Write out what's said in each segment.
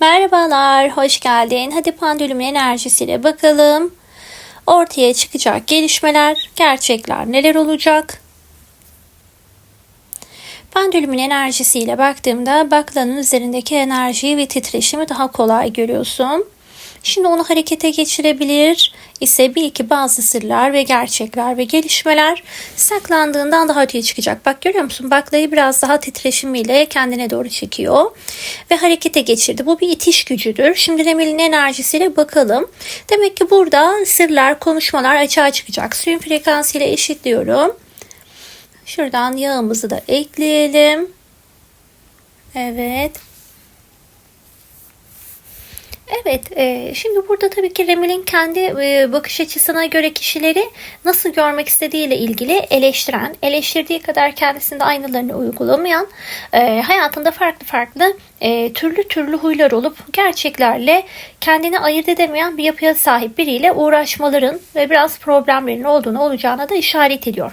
Merhabalar, hoş geldin. Hadi pandülümün enerjisiyle bakalım. Ortaya çıkacak gelişmeler, gerçekler neler olacak? Pendülümün enerjisiyle baktığımda baklanın üzerindeki enerjiyi ve titreşimi daha kolay görüyorsun. Şimdi onu harekete geçirebilir ise bir iki bazı sırlar ve gerçekler ve gelişmeler saklandığından daha öteye çıkacak. Bak görüyor musun? Baklayı biraz daha titreşimiyle kendine doğru çekiyor ve harekete geçirdi. Bu bir itiş gücüdür. Şimdi Remil'in enerjisiyle bakalım. Demek ki burada sırlar, konuşmalar açığa çıkacak. Suyun frekansıyla eşitliyorum. Şuradan yağımızı da ekleyelim. Evet. Evet, e, şimdi burada tabii ki Remil'in kendi e, bakış açısına göre kişileri nasıl görmek istediğiyle ilgili eleştiren, eleştirdiği kadar kendisinde aynılarını uygulamayan, e, hayatında farklı farklı e, türlü türlü huylar olup gerçeklerle kendini ayırt edemeyen bir yapıya sahip biriyle uğraşmaların ve biraz problemlerin olduğunu olacağına da işaret ediyor.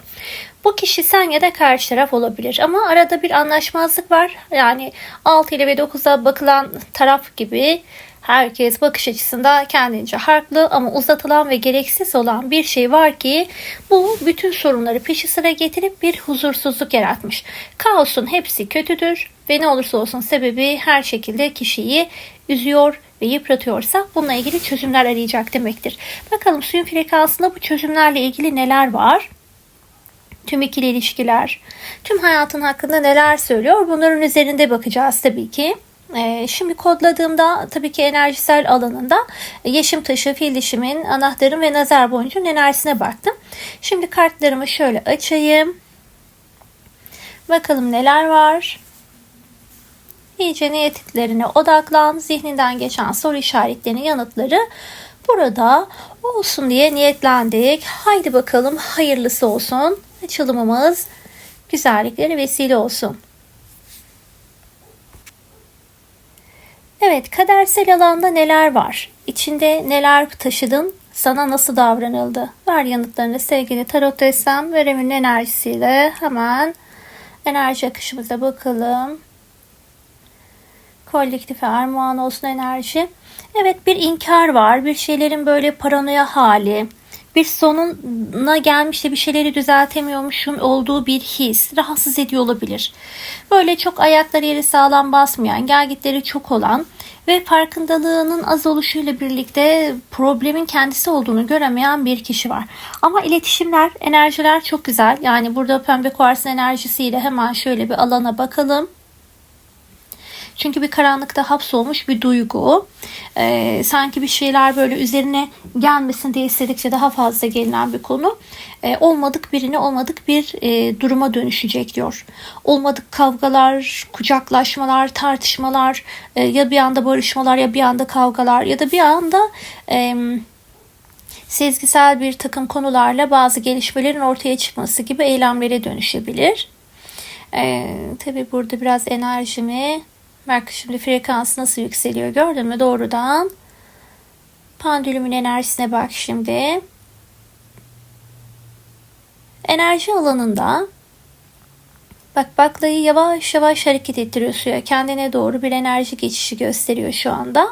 Bu kişi sen ya da karşı taraf olabilir ama arada bir anlaşmazlık var. Yani 6 ile ve 9'a bakılan taraf gibi Herkes bakış açısında kendince haklı ama uzatılan ve gereksiz olan bir şey var ki bu bütün sorunları peşi sıra getirip bir huzursuzluk yaratmış. Kaosun hepsi kötüdür ve ne olursa olsun sebebi her şekilde kişiyi üzüyor ve yıpratıyorsa bununla ilgili çözümler arayacak demektir. Bakalım suyun frekansında bu çözümlerle ilgili neler var? tüm ikili ilişkiler, tüm hayatın hakkında neler söylüyor bunların üzerinde bakacağız tabii ki. Ee, şimdi kodladığımda tabii ki enerjisel alanında yeşim taşı, fil dişimin, anahtarım ve nazar boncuğun enerjisine baktım. Şimdi kartlarımı şöyle açayım. Bakalım neler var. İyice niyetlerine odaklan. Zihninden geçen soru işaretlerinin yanıtları burada olsun diye niyetlendik. Haydi bakalım hayırlısı olsun. Açılımımız güzelliklere vesile olsun. Evet, kadersel alanda neler var? İçinde neler taşıdın? Sana nasıl davranıldı? Ver yanıtlarını sevgili tarot desem ve Rem'in enerjisiyle hemen enerji akışımıza bakalım. Kolektife armağan olsun enerji. Evet bir inkar var. Bir şeylerin böyle paranoya hali bir sonuna gelmiş de bir şeyleri düzeltemiyormuşum olduğu bir his rahatsız ediyor olabilir. Böyle çok ayakları yeri sağlam basmayan, gelgitleri çok olan ve farkındalığının az oluşuyla birlikte problemin kendisi olduğunu göremeyen bir kişi var. Ama iletişimler, enerjiler çok güzel. Yani burada pembe kuarsın enerjisiyle hemen şöyle bir alana bakalım. Çünkü bir karanlıkta hapsolmuş bir duygu. Ee, sanki bir şeyler böyle üzerine gelmesin diye istedikçe daha fazla gelinen bir konu. Ee, olmadık birini olmadık bir e, duruma dönüşecek diyor. Olmadık kavgalar, kucaklaşmalar, tartışmalar e, ya bir anda barışmalar ya bir anda kavgalar ya da bir anda... E, sezgisel bir takım konularla bazı gelişmelerin ortaya çıkması gibi eylemlere dönüşebilir. Ee, Tabi burada biraz enerjimi Bak şimdi frekans nasıl yükseliyor gördün mü doğrudan. Pandülümün enerjisine bak şimdi. Enerji alanında bak baklayı yavaş yavaş hareket ettiriyor suya. Kendine doğru bir enerji geçişi gösteriyor şu anda.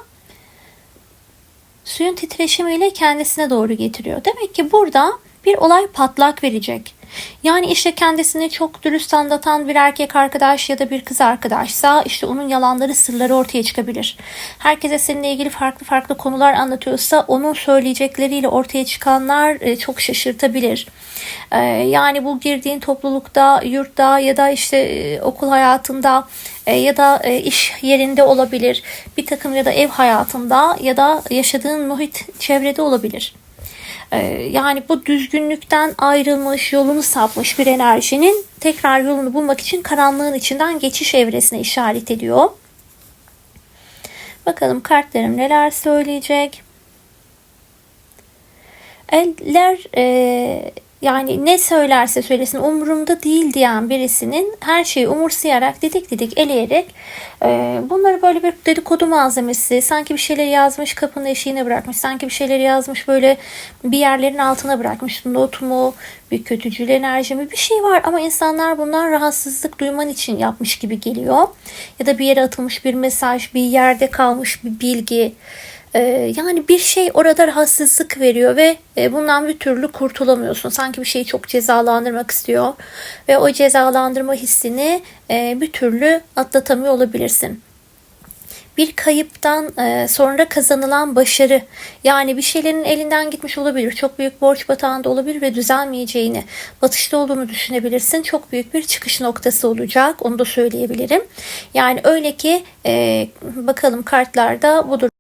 Suyun titreşimiyle kendisine doğru getiriyor. Demek ki burada bir olay patlak verecek. Yani işte kendisini çok dürüst anlatan bir erkek arkadaş ya da bir kız arkadaşsa işte onun yalanları sırları ortaya çıkabilir. Herkese seninle ilgili farklı farklı konular anlatıyorsa onun söyleyecekleriyle ortaya çıkanlar e, çok şaşırtabilir. E, yani bu girdiğin toplulukta, yurtta ya da işte e, okul hayatında ya da iş yerinde olabilir. Bir takım ya da ev hayatında ya da yaşadığın muhit çevrede olabilir. Ee, yani bu düzgünlükten ayrılmış, yolunu sapmış bir enerjinin tekrar yolunu bulmak için karanlığın içinden geçiş evresine işaret ediyor. Bakalım kartlarım neler söyleyecek. Eller e, yani ne söylerse söylesin umurumda değil diyen birisinin her şeyi umursayarak didik didik eleyerek e, bunları böyle bir dedikodu malzemesi sanki bir şeyleri yazmış kapının eşiğine bırakmış sanki bir şeyleri yazmış böyle bir yerlerin altına bırakmış not mu bir kötücül enerji mi bir şey var. Ama insanlar bundan rahatsızlık duyman için yapmış gibi geliyor. Ya da bir yere atılmış bir mesaj bir yerde kalmış bir bilgi ee, yani bir şey orada rahatsızlık veriyor ve e, bundan bir türlü kurtulamıyorsun. Sanki bir şeyi çok cezalandırmak istiyor ve o cezalandırma hissini e, bir türlü atlatamıyor olabilirsin bir kayıptan e, sonra kazanılan başarı yani bir şeylerin elinden gitmiş olabilir. Çok büyük borç batağında olabilir ve düzelmeyeceğini, batışta olduğunu düşünebilirsin. Çok büyük bir çıkış noktası olacak. Onu da söyleyebilirim. Yani öyle ki bakalım kartlarda budur.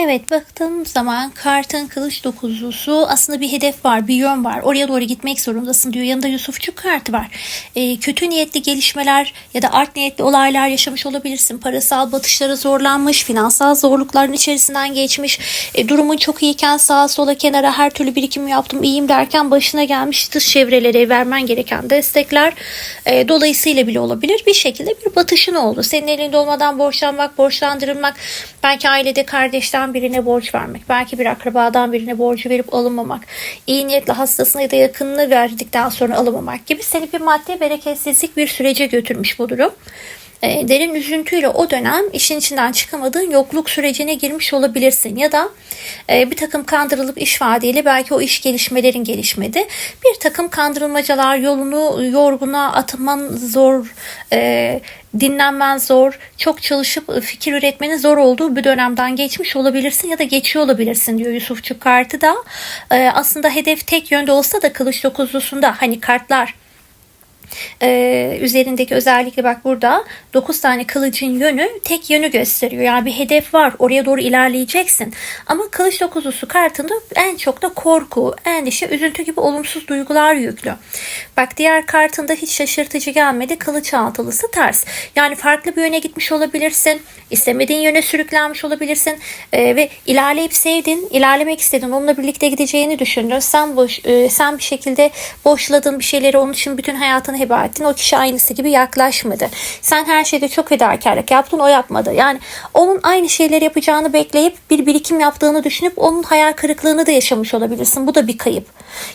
Evet baktığım zaman kartın kılıç dokuzlusu aslında bir hedef var, bir yön var. Oraya doğru gitmek zorundasın diyor. Yanında Yusufçuk kartı var. E, kötü niyetli gelişmeler ya da art niyetli olaylar yaşamış olabilirsin. Parasal batışlara zorlanmış, finansal zorlukların içerisinden geçmiş. E, durumun çok iyiyken sağa sola kenara her türlü birikim yaptım, iyiyim derken başına gelmiş dış çevrelere vermen gereken destekler e, dolayısıyla bile olabilir. Bir şekilde bir batışın oldu. Senin elinde olmadan borçlanmak, borçlandırılmak, belki ailede kardeşten birine borç vermek, belki bir akrabadan birine borcu verip alınmamak, iyi niyetle hastasına ya da yakınını verdikten sonra alınmamak gibi seni bir maddi bereketsizlik bir sürece götürmüş bu durum. E, derin üzüntüyle o dönem işin içinden çıkamadığın yokluk sürecine girmiş olabilirsin ya da e, bir takım kandırılıp iş vaadiyle belki o iş gelişmelerin gelişmedi. Bir takım kandırılmacalar yolunu yorguna atman zor, e, dinlenmen zor, çok çalışıp fikir üretmenin zor olduğu bir dönemden geçmiş olabilirsin ya da geçiyor olabilirsin diyor Yusufçuk kartı da. E, aslında hedef tek yönde olsa da kılıç dokuzlusunda hani kartlar ee, üzerindeki özellikle bak burada 9 tane kılıcın yönü tek yönü gösteriyor. Yani bir hedef var. Oraya doğru ilerleyeceksin. Ama kılıç dokuzusu kartında en çok da korku, endişe, üzüntü gibi olumsuz duygular yüklü. Bak diğer kartında hiç şaşırtıcı gelmedi. Kılıç altılısı ters. Yani farklı bir yöne gitmiş olabilirsin. İstemediğin yöne sürüklenmiş olabilirsin. Ee, ve ilerleyip sevdin, ilerlemek istedin. Onunla birlikte gideceğini düşündün. Sen boş, e, sen bir şekilde boşladın bir şeyleri onun için bütün hayatını heba ettin. O kişi aynısı gibi yaklaşmadı. Sen her şeyde çok fedakarlık yaptın. O yapmadı. Yani onun aynı şeyleri yapacağını bekleyip bir birikim yaptığını düşünüp onun hayal kırıklığını da yaşamış olabilirsin. Bu da bir kayıp.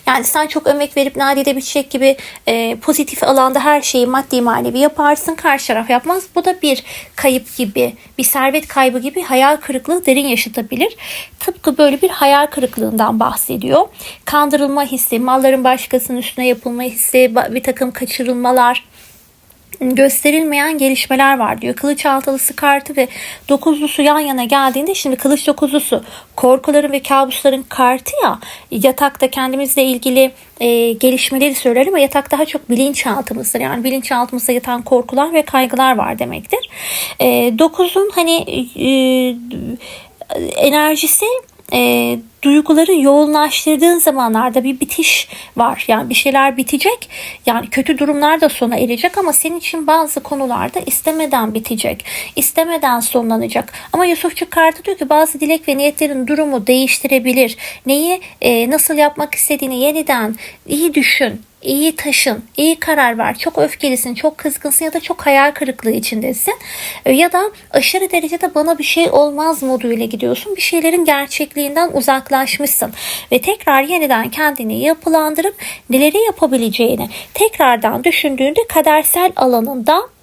Yani sen çok emek verip nadide bir çiçek gibi e, pozitif alanda her şeyi maddi manevi yaparsın. Karşı taraf yapmaz. Bu da bir kayıp gibi, bir servet kaybı gibi hayal kırıklığı derin yaşatabilir. Tıpkı böyle bir hayal kırıklığından bahsediyor. Kandırılma hissi, malların başkasının üstüne yapılma hissi, bir takım kaçırılmalar, gösterilmeyen gelişmeler var diyor. Kılıç altılısı kartı ve dokuzlusu yan yana geldiğinde şimdi kılıç dokuzlusu korkuların ve kabusların kartı ya yatakta kendimizle ilgili e, gelişmeleri söyler ama yatak daha çok bilinçaltımızdır. Yani bilinçaltımızda yatan korkular ve kaygılar var demektir. E, dokuzun hani e, enerjisi e, duyguları yoğunlaştırdığın zamanlarda bir bitiş var. Yani bir şeyler bitecek. Yani kötü durumlar da sona erecek ama senin için bazı konularda istemeden bitecek. istemeden sonlanacak. Ama Yusufçuk kartı diyor ki bazı dilek ve niyetlerin durumu değiştirebilir. Neyi e, nasıl yapmak istediğini yeniden iyi düşün iyi taşın, iyi karar ver. Çok öfkelisin, çok kızgınsın ya da çok hayal kırıklığı içindesin. E, ya da aşırı derecede bana bir şey olmaz moduyla gidiyorsun. Bir şeylerin gerçekliğinden uzaklaşmışsın. Ve tekrar yeniden kendini yapılandırıp neleri yapabileceğini tekrardan düşündüğünde kadersel alanında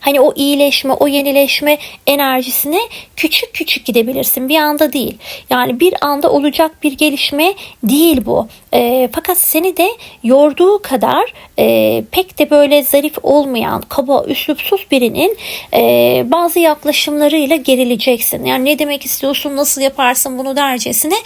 Hani o iyileşme, o yenileşme enerjisine küçük küçük gidebilirsin. Bir anda değil. Yani bir anda olacak bir gelişme değil bu. E, fakat seni de yorduğu kadar e, pek de böyle zarif olmayan, kaba, üslupsuz birinin e, bazı yaklaşımlarıyla gerileceksin. Yani ne demek istiyorsun, nasıl yaparsın bunu dercesine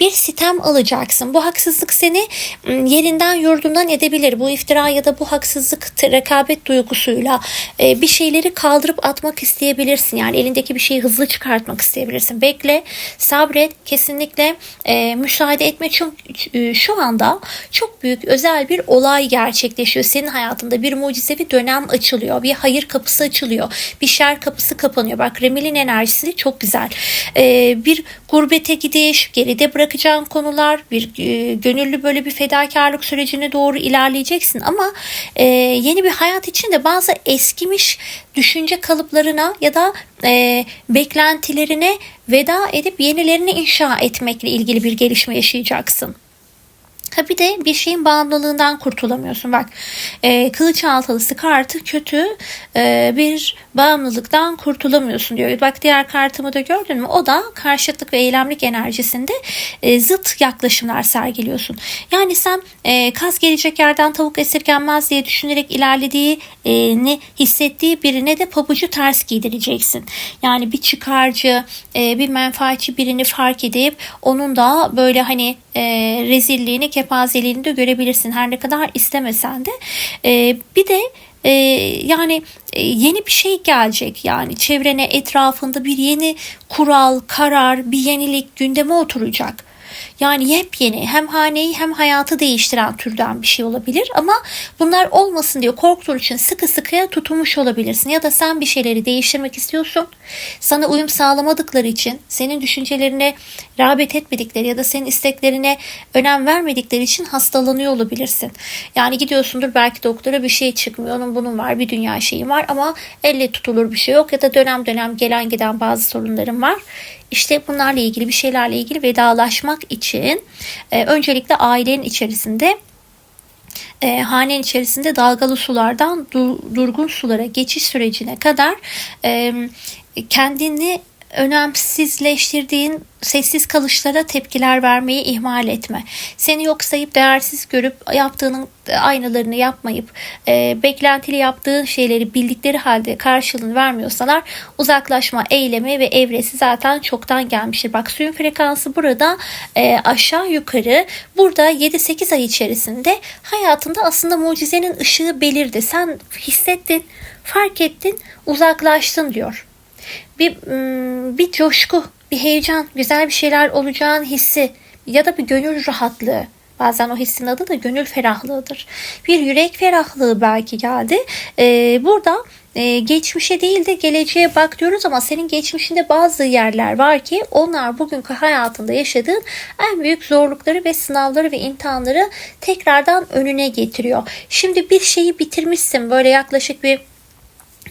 bir sitem alacaksın. Bu haksızlık seni yerinden yurdundan edebilir. Bu iftira ya da bu haksızlık rekabet duygusuyla e, bir şeyleri kaldırıp atmak isteyebilirsin. Yani elindeki bir şeyi hızlı çıkartmak isteyebilirsin. Bekle, sabret, kesinlikle e, müsaade etme. Çünkü şu anda çok büyük özel bir olay gerçekleşiyor. Senin hayatında bir mucizevi dönem açılıyor. Bir hayır kapısı açılıyor. Bir şer kapısı kapanıyor. Bak Remil'in enerjisi çok güzel. E, bir gurbete gidiş, geride bırakacağın konular, bir e, gönüllü böyle bir fedakarlık sürecine doğru ilerleyeceksin ama e, yeni bir hayat için de bazı eskimiş düşünce kalıplarına ya da e, beklentilerine veda edip yenilerini inşa etmekle ilgili bir gelişme yaşayacaksın. Ha bir de bir şeyin bağımlılığından kurtulamıyorsun. Bak e, kılıç altılısı kartı kötü e, bir bağımlılıktan kurtulamıyorsun diyor. Bak diğer kartımı da gördün mü? O da karşıtlık ve eylemlik enerjisinde e, zıt yaklaşımlar sergiliyorsun. Yani sen e, kaz gelecek yerden tavuk esirgenmez diye düşünerek ilerlediğini hissettiği birine de pabucu ters giydireceksin. Yani bir çıkarcı, e, bir menfaatçi birini fark edip onun da böyle hani e, rezilliğini, kepazeliğini de görebilirsin. Her ne kadar istemesen de. E, bir de e, yani e, yeni bir şey gelecek yani çevrene etrafında bir yeni kural, karar, bir yenilik gündeme oturacak. Yani yepyeni hem haneyi hem hayatı değiştiren türden bir şey olabilir ama bunlar olmasın diye korktuğun için sıkı sıkıya tutulmuş olabilirsin ya da sen bir şeyleri değiştirmek istiyorsun. Sana uyum sağlamadıkları için senin düşüncelerine rağbet etmedikleri ya da senin isteklerine önem vermedikleri için hastalanıyor olabilirsin. Yani gidiyorsundur belki doktora bir şey çıkmıyor. Onun bunun var bir dünya şeyi var ama elle tutulur bir şey yok ya da dönem dönem gelen giden bazı sorunların var. İşte bunlarla ilgili bir şeylerle ilgili vedalaşmak için e, öncelikle ailenin içerisinde e, hanenin içerisinde dalgalı sulardan dur, durgun sulara geçiş sürecine kadar e, kendini önemsizleştirdiğin sessiz kalışlara tepkiler vermeyi ihmal etme. Seni yok sayıp değersiz görüp yaptığının aynalarını yapmayıp e, beklentili yaptığın şeyleri bildikleri halde karşılığını vermiyorsalar uzaklaşma eylemi ve evresi zaten çoktan gelmiştir. Bak suyun frekansı burada e, aşağı yukarı burada 7-8 ay içerisinde hayatında aslında mucizenin ışığı belirdi. Sen hissettin, fark ettin, uzaklaştın diyor bir bir coşku, bir heyecan, güzel bir şeyler olacağın hissi ya da bir gönül rahatlığı. Bazen o hissin adı da gönül ferahlığıdır. Bir yürek ferahlığı belki geldi. Ee, burada e, geçmişe değil de geleceğe bak diyoruz ama senin geçmişinde bazı yerler var ki onlar bugünkü hayatında yaşadığın en büyük zorlukları ve sınavları ve imtihanları tekrardan önüne getiriyor. Şimdi bir şeyi bitirmişsin böyle yaklaşık bir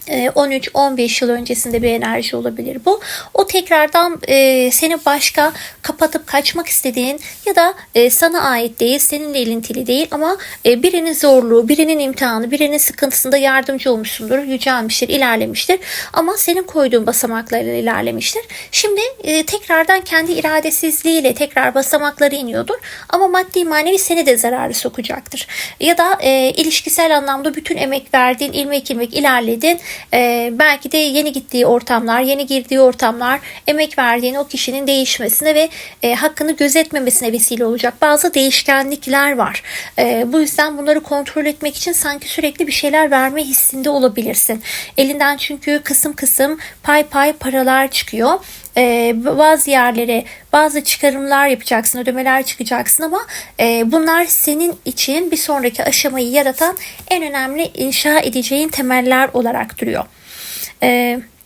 13-15 ee, yıl öncesinde bir enerji olabilir bu. O tekrardan e, seni başka kapatıp kaçmak istediğin ya da e, sana ait değil, seninle ilintili değil ama e, birinin zorluğu, birinin imtihanı, birinin sıkıntısında yardımcı olmuşsundur, yücelmiştir, ilerlemiştir. Ama senin koyduğun basamaklarla ilerlemiştir. Şimdi tekrardan kendi iradesizliğiyle tekrar basamakları iniyordur. Ama maddi manevi seni de zararı sokacaktır. Ya da ilişkisel anlamda bütün emek verdin, ilmek ilmek ilerledin e, belki de yeni gittiği ortamlar, yeni girdiği ortamlar emek verdiğin o kişinin değişmesine ve e, hakkını gözetmemesine vesile olacak. Bazı değişkenlikler var. E, bu yüzden bunları kontrol etmek için sanki sürekli bir şeyler verme hissinde olabilirsin. Elinden çünkü kısım kısım pay pay paralar çıkıyor e, bazı yerlere bazı çıkarımlar yapacaksın, ödemeler çıkacaksın ama e, bunlar senin için bir sonraki aşamayı yaratan en önemli inşa edeceğin temeller olarak duruyor. Evet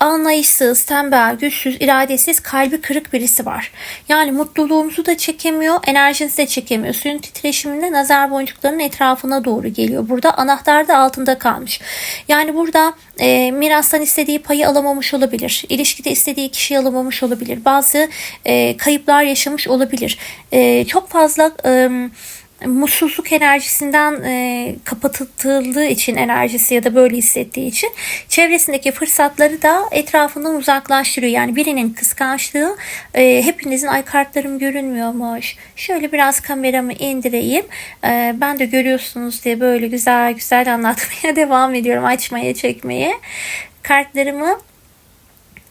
anlayışsız, tembel, güçsüz, iradesiz, kalbi kırık birisi var. Yani mutluluğumuzu da çekemiyor, enerjinizi de çekemiyor. Suyun titreşiminde nazar boncuklarının etrafına doğru geliyor. Burada anahtar da altında kalmış. Yani burada e, mirastan istediği payı alamamış olabilir. İlişkide istediği kişiyi alamamış olabilir. Bazı e, kayıplar yaşamış olabilir. E, çok fazla... E, mutsuzluk enerjisinden e, kapatıldığı için enerjisi ya da böyle hissettiği için çevresindeki fırsatları da etrafından uzaklaştırıyor. Yani birinin kıskançlığı e, hepinizin ay kartlarım görünmüyormuş. Şöyle biraz kameramı indireyim. E, ben de görüyorsunuz diye böyle güzel güzel anlatmaya devam ediyorum. Açmaya çekmeye. Kartlarımı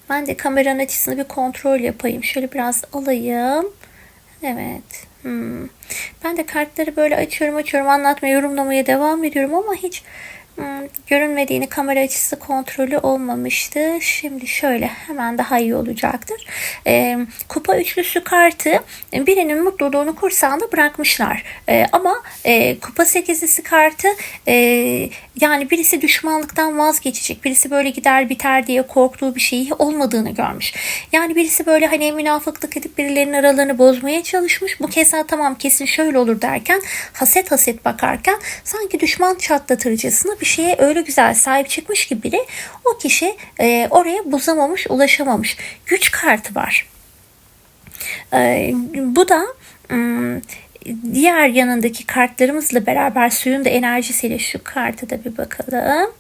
ben de kameranın açısını bir kontrol yapayım. Şöyle biraz alayım. Evet. Hmm. Ben de kartları böyle açıyorum açıyorum anlatmaya yorumlamaya devam ediyorum ama hiç görünmediğini kamera açısı kontrolü olmamıştı. Şimdi şöyle hemen daha iyi olacaktır. E, kupa üçlüsü kartı e, birinin mutluluğunu kursağında bırakmışlar. E, ama e, kupa sekizlisi kartı e, yani birisi düşmanlıktan vazgeçecek. Birisi böyle gider biter diye korktuğu bir şeyi olmadığını görmüş. Yani birisi böyle hani münafıklık edip birilerinin aralarını bozmaya çalışmış. Bu kez ha, tamam kesin şöyle olur derken haset haset bakarken sanki düşman çatlatırcasına bir şeye öyle güzel sahip çıkmış gibi biri o kişi e, oraya bozamamış, ulaşamamış. Güç kartı var. E, bu da ım, diğer yanındaki kartlarımızla beraber suyun da enerjisiyle şu kartı da bir bakalım.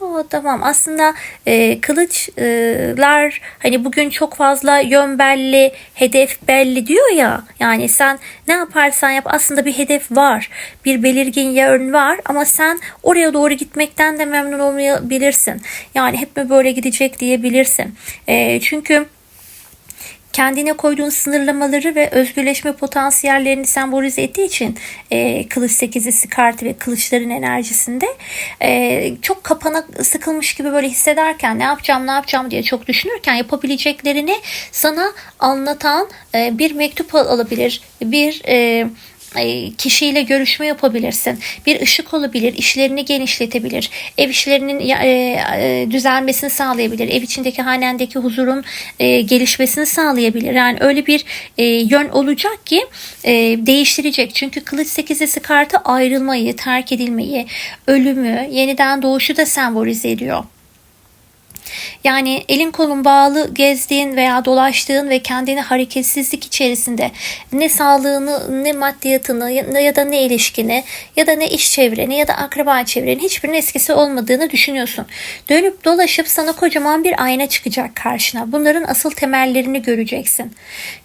O tamam aslında e, kılıçlar hani bugün çok fazla yön belli, hedef belli diyor ya. Yani sen ne yaparsan yap aslında bir hedef var. Bir belirgin yön var ama sen oraya doğru gitmekten de memnun olmayabilirsin. Yani hep mi böyle gidecek diyebilirsin. E, çünkü kendine koyduğun sınırlamaları ve özgürleşme potansiyellerini sembolize ettiği için e, kılıç sekizisi kartı ve kılıçların enerjisinde e, çok kapana sıkılmış gibi böyle hissederken ne yapacağım ne yapacağım? diye çok düşünürken yapabileceklerini sana anlatan e, bir mektup alabilir bir e, kişiyle görüşme yapabilirsin. Bir ışık olabilir, işlerini genişletebilir, ev işlerinin e, e, düzelmesini sağlayabilir, ev içindeki hanendeki huzurun gelişmesini sağlayabilir. Yani öyle bir yön olacak ki değiştirecek. Çünkü kılıç sekizesi kartı ayrılmayı, terk edilmeyi, ölümü, yeniden doğuşu da sembolize ediyor. Yani elin kolun bağlı gezdiğin veya dolaştığın ve kendini hareketsizlik içerisinde ne sağlığını ne maddiyatını ya da ne ilişkini ya da ne iş çevreni ya da akraba çevreni hiçbirinin eskisi olmadığını düşünüyorsun. Dönüp dolaşıp sana kocaman bir ayna çıkacak karşına. Bunların asıl temellerini göreceksin.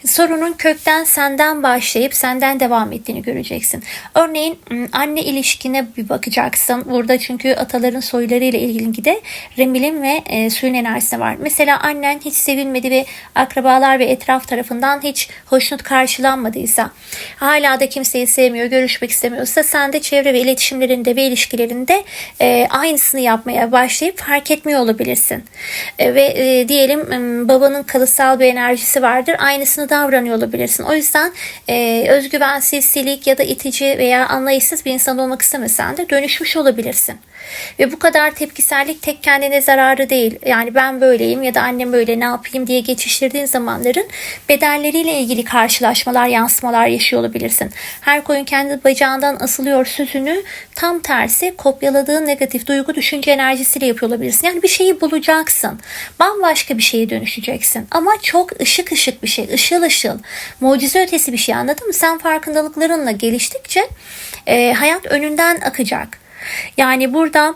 Sorunun kökten senden başlayıp senden devam ettiğini göreceksin. Örneğin anne ilişkine bir bakacaksın. Burada çünkü ataların soylarıyla ilgili de remilin ve e, suyun enerjisi var. Mesela annen hiç sevilmedi ve akrabalar ve etraf tarafından hiç hoşnut karşılanmadıysa, hala da kimseyi sevmiyor, görüşmek istemiyorsa sen de çevre ve iletişimlerinde ve ilişkilerinde e, aynısını yapmaya başlayıp fark etmiyor olabilirsin. E, ve e, diyelim babanın kalıtsal bir enerjisi vardır. Aynısını davranıyor olabilirsin. O yüzden e, özgüvensiz, silik ya da itici veya anlayışsız bir insan olmak istemesen de dönüşmüş olabilirsin. Ve bu kadar tepkisellik tek kendine zararı değil. Yani ben böyleyim ya da annem böyle ne yapayım diye geçiştirdiğin zamanların bedelleriyle ilgili karşılaşmalar, yansımalar yaşıyor olabilirsin. Her koyun kendi bacağından asılıyor sözünü tam tersi kopyaladığın negatif duygu düşünce enerjisiyle yapıyor olabilirsin. Yani bir şeyi bulacaksın. Bambaşka bir şeye dönüşeceksin. Ama çok ışık ışık bir şey, ışıl ışıl, mucize ötesi bir şey anladın mı? Sen farkındalıklarınla geliştikçe e, hayat önünden akacak. Yani burada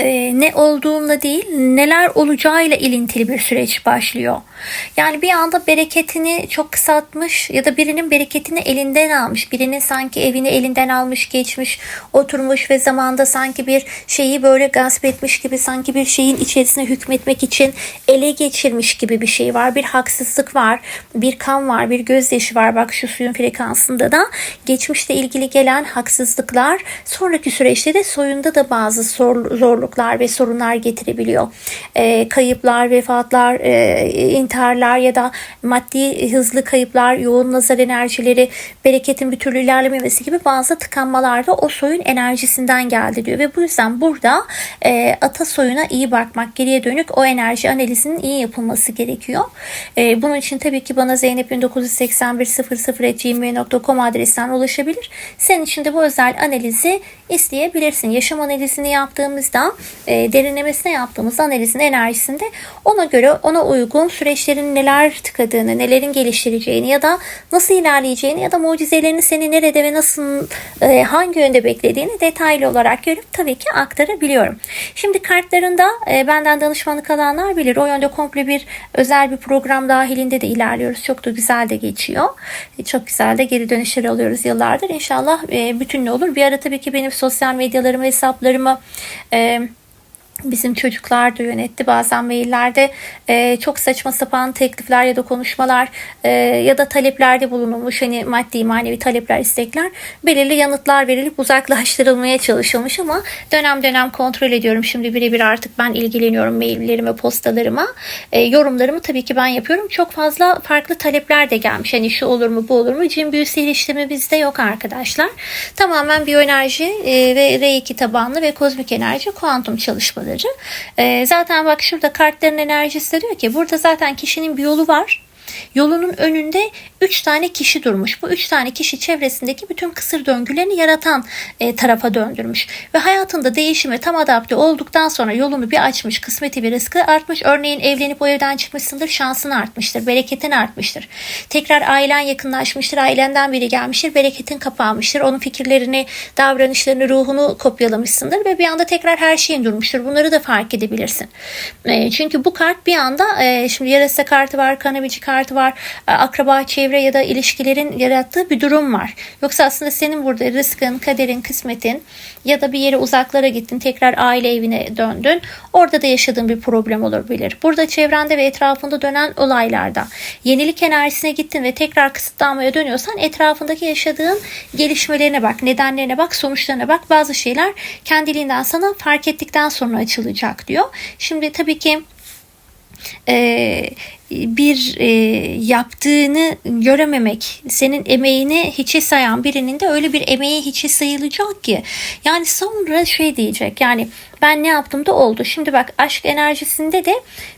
e, ne olduğunla değil neler olacağıyla ilintili bir süreç başlıyor. Yani bir anda bereketini çok kısaltmış ya da birinin bereketini elinden almış. Birinin sanki evini elinden almış geçmiş oturmuş ve zamanda sanki bir şeyi böyle gasp etmiş gibi sanki bir şeyin içerisine hükmetmek için ele geçirmiş gibi bir şey var. Bir haksızlık var. Bir kan var. Bir gözyaşı var. Bak şu suyun frekansında da geçmişle ilgili gelen haksızlıklar sonraki süreçte de soyunda da bazı zorluklar ve sorunlar getirebiliyor. E, kayıplar, vefatlar, e, intiharlar ya da maddi hızlı kayıplar, yoğun nazar enerjileri, bereketin bir türlü ilerlememesi gibi bazı tıkanmalar da o soyun enerjisinden geldi diyor. Ve bu yüzden burada e, ata soyuna iyi bakmak, geriye dönük o enerji analizinin iyi yapılması gerekiyor. E, bunun için tabii ki bana zeynep198100.gmail.com adresinden ulaşabilir. Senin için de bu özel analizi isteyebilirsin. Yaşam analizini yaptığımızda, e, derinlemesine yaptığımız analizin enerjisinde ona göre ona uygun süreç süreçlerin neler tıkadığını, nelerin geliştireceğini ya da nasıl ilerleyeceğini ya da mucizelerini seni nerede ve nasıl e, hangi yönde beklediğini detaylı olarak görüp tabii ki aktarabiliyorum. Şimdi kartlarında e, benden danışmanlık alanlar bilir. O yönde komple bir özel bir program dahilinde de ilerliyoruz. Çok da güzel de geçiyor. E, çok güzel de geri dönüşler alıyoruz yıllardır. İnşallah e, bütünlü olur. Bir ara tabii ki benim sosyal medyalarımı, hesaplarımı e, Bizim çocuklar da yönetti. Bazen maillerde e, çok saçma sapan teklifler ya da konuşmalar e, ya da taleplerde bulunulmuş. Hani maddi manevi talepler, istekler belirli yanıtlar verilip uzaklaştırılmaya çalışılmış ama dönem dönem kontrol ediyorum. Şimdi birebir artık ben ilgileniyorum maillerime, postalarıma. E, yorumlarımı tabii ki ben yapıyorum. Çok fazla farklı talepler de gelmiş. Hani şu olur mu bu olur mu? Cin büyü sihir işlemi bizde yok arkadaşlar. Tamamen biyoenerji e, ve R2 tabanlı ve kozmik enerji kuantum çalışmaları. E, zaten bak şurada kartların enerjisi de diyor ki burada zaten kişinin bir yolu var. Yolunun önünde 3 tane kişi durmuş. Bu 3 tane kişi çevresindeki bütün kısır döngülerini yaratan e, tarafa döndürmüş. Ve hayatında değişime tam adapte olduktan sonra yolunu bir açmış, kısmeti bir rızkı artmış. Örneğin evlenip o evden çıkmışsındır, şansın artmıştır, bereketin artmıştır. Tekrar ailen yakınlaşmıştır, ailenden biri gelmiştir, bereketin kapanmıştır. Onun fikirlerini, davranışlarını, ruhunu kopyalamışsındır ve bir anda tekrar her şeyin durmuştur. Bunları da fark edebilirsin. E, çünkü bu kart bir anda e, şimdi yarasa kartı var, kanavici kartı var, e, akraba çevre ya da ilişkilerin yarattığı bir durum var. Yoksa aslında senin burada rızkın, kaderin, kısmetin ya da bir yere uzaklara gittin, tekrar aile evine döndün. Orada da yaşadığın bir problem olabilir. Burada çevrende ve etrafında dönen olaylarda yenilik enerjisine gittin ve tekrar kısıtlanmaya dönüyorsan etrafındaki yaşadığın gelişmelerine bak, nedenlerine bak, sonuçlarına bak. Bazı şeyler kendiliğinden sana fark ettikten sonra açılacak diyor. Şimdi tabii ki e, bir e, yaptığını görememek, senin emeğini hiçe sayan birinin de öyle bir emeği hiçe sayılacak ki. Yani sonra şey diyecek yani ben ne yaptım da oldu. Şimdi bak aşk enerjisinde de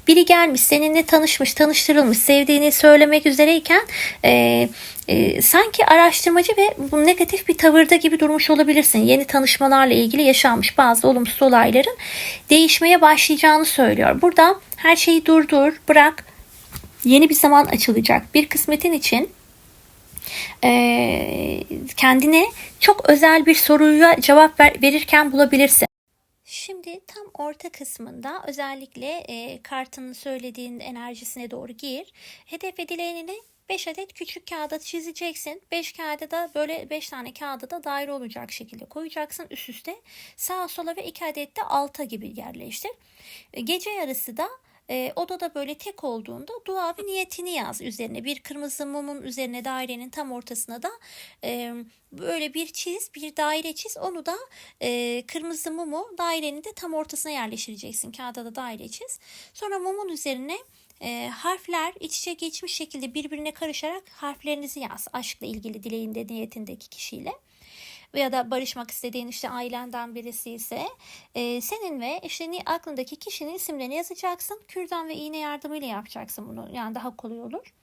biri gelmiş seninle tanışmış, tanıştırılmış, sevdiğini söylemek üzereyken e, e, sanki araştırmacı ve negatif bir tavırda gibi durmuş olabilirsin. Yeni tanışmalarla ilgili yaşanmış bazı olumsuz olayların değişmeye başlayacağını söylüyor. Burada her şeyi durdur, bırak. Yeni bir zaman açılacak. Bir kısmetin için e, kendine çok özel bir soruya cevap ver, verirken bulabilirsin. Şimdi tam orta kısmında özellikle e, kartının söylediğin enerjisine doğru gir. Hedef ve dileğini 5 adet küçük kağıda çizeceksin. 5 kağıda da böyle 5 tane kağıda da daire olacak şekilde koyacaksın üst üste. Sağa sola ve 2 adet de alta gibi yerleştir. E, Gece yarısı da e, odada böyle tek olduğunda dua ve niyetini yaz üzerine. Bir kırmızı mumun üzerine dairenin tam ortasına da e, böyle bir çiz, bir daire çiz. Onu da e, kırmızı mumu dairenin de tam ortasına yerleştireceksin. Kağıda da daire çiz. Sonra mumun üzerine e, harfler iç içe geçmiş şekilde birbirine karışarak harflerinizi yaz. Aşkla ilgili dileğinde, niyetindeki kişiyle veya da barışmak istediğin işte ailenden birisi ise e, senin ve işte aklındaki kişinin isimlerini yazacaksın. Kürdan ve iğne yardımıyla yapacaksın bunu. Yani daha kolay olur.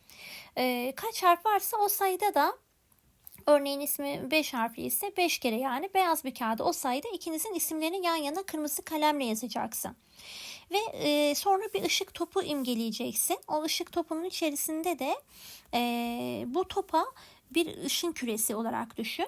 E, kaç harf varsa o sayıda da Örneğin ismi 5 harfli ise 5 kere yani beyaz bir kağıda o sayıda ikinizin isimlerini yan yana kırmızı kalemle yazacaksın. Ve e, sonra bir ışık topu imgeleyeceksin. O ışık topunun içerisinde de e, bu topa bir ışın küresi olarak düşün.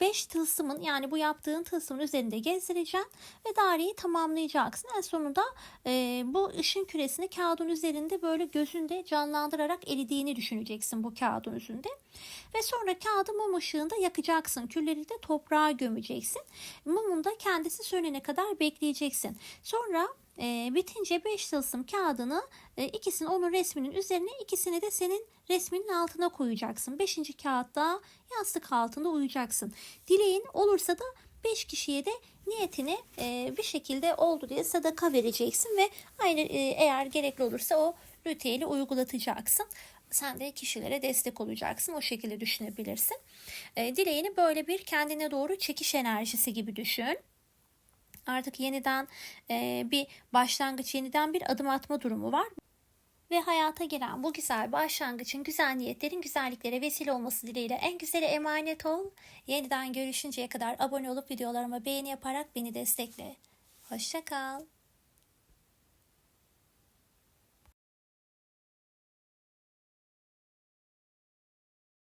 5 tılsımın yani bu yaptığın tılsımın üzerinde gezdireceksin ve daireyi tamamlayacaksın. En sonunda e, bu ışın küresini kağıdın üzerinde böyle gözünde canlandırarak eridiğini düşüneceksin bu kağıdın üzerinde. Ve sonra kağıdı mum ışığında yakacaksın. Külleri de toprağa gömeceksin. Mumun da kendisi sönene kadar bekleyeceksin. Sonra e, bitince 5 tılsım kağıdını e, ikisini onun resminin üzerine ikisini de senin resminin altına koyacaksın. Beşinci kağıtta yastık altında uyuyacaksın. Dileğin olursa da 5 kişiye de niyetini e, bir şekilde oldu diye sadaka vereceksin ve aynı e, eğer gerekli olursa o ritüeli uygulatacaksın. Sen de kişilere destek olacaksın. O şekilde düşünebilirsin. E, dileğini böyle bir kendine doğru çekiş enerjisi gibi düşün artık yeniden e, bir başlangıç, yeniden bir adım atma durumu var. Ve hayata giren bu güzel başlangıçın, güzel niyetlerin güzelliklere vesile olması dileğiyle en güzeli emanet ol. Yeniden görüşünceye kadar abone olup videolarıma beğeni yaparak beni destekle. Hoşçakal.